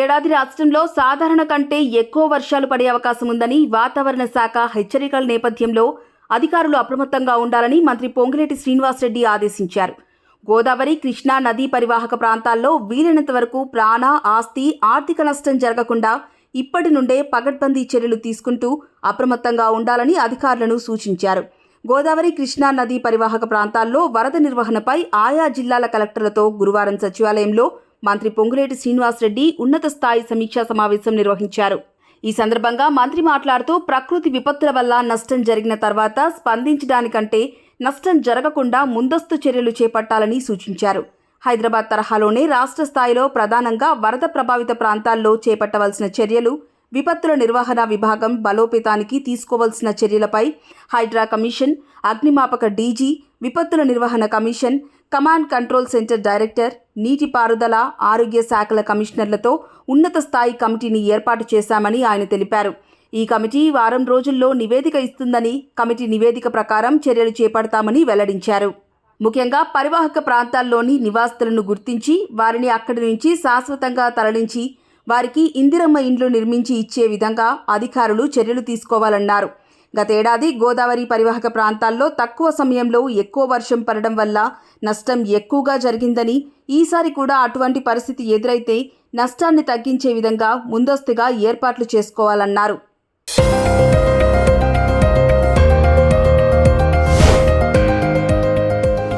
ఏడాది రాష్ట్రంలో సాధారణ కంటే ఎక్కువ వర్షాలు పడే అవకాశం ఉందని వాతావరణ శాఖ హెచ్చరికల నేపథ్యంలో అధికారులు అప్రమత్తంగా ఉండాలని మంత్రి పొంగిరెడ్డి శ్రీనివాసరెడ్డి ఆదేశించారు. గోదావరి కృష్ణా నదీ పరివాహక ప్రాంతాల్లో వీలైనంత వరకు ప్రాణ ఆస్తి ఆర్థిక నష్టం జరగకుండా ఇప్పటి నుండే పగడ్బందీ చర్యలు తీసుకుంటూ అప్రమత్తంగా ఉండాలని అధికారులను సూచించారు. గోదావరి కృష్ణా నదీ పరివాహక ప్రాంతాల్లో వరద నిర్వహణపై ఆయా జిల్లాల కలెక్టర్లతో గురువారం సచివాలయంలో మంత్రి పొంగులేటి శ్రీనివాసరెడ్డి ఉన్నత స్థాయి సమీక్షా సమావేశం నిర్వహించారు. ఈ సందర్భంగా మంత్రి మాట్లాడుతూ ప్రకృతి విపత్తుల వల్ల నష్టం జరిగిన తర్వాత స్పందించడానికంటే నష్టం జరగకుండా ముందస్తు చర్యలు చేపట్టాలని సూచించారు. హైదరాబాద్ తరహాలోనే రాష్ట్ర స్థాయిలో ప్రధానంగా వరద ప్రభావిత ప్రాంతాల్లో చేపట్టవలసిన చర్యలు విపత్తుల నిర్వహణ విభాగం బలోపేతానికి తీసుకోవాల్సిన చర్యలపై హైడ్రా కమిషన్ అగ్నిమాపక డీజీ విపత్తుల నిర్వహణ commission command control center director నీటిపారుదల ఆరోగ్య శాఖల కమిషనర్లతో ఉన్నత స్థాయి కమిటీని ఏర్పాటు చేశామని ఆయన తెలిపారు. ఈ కమిటీ వారం రోజుల్లో నివేదిక ఇస్తుందని కమిటీ నివేదిక ప్రకారం చర్యలు చేపడతామని వెల్లడించారు. ముఖ్యంగా పరివాహక ప్రాంతాల్లోని నివాసితులను గుర్తించి వారిని అక్కడి నుంచి శాశ్వతంగా తరలించి వారికి ఇందిరమ్మ ఇండ్లు నిర్మించి ఇచ్చే విధంగా అధికారులు చర్యలు తీసుకోవాలన్నారు. గతేడాది గోదావరి పరివాహక ప్రాంతాల్లో తక్కువ సమయంలో ఎక్కువ వర్షం పడడం వల్ల నష్టం ఎక్కువగా జరిగిందని ఈసారి కూడా అటువంటి పరిస్థితి ఎదురైతే నష్టాన్ని తగ్గించే విధంగా ముందస్తుగా ఏర్పాట్లు చేసుకోవాలన్నారు.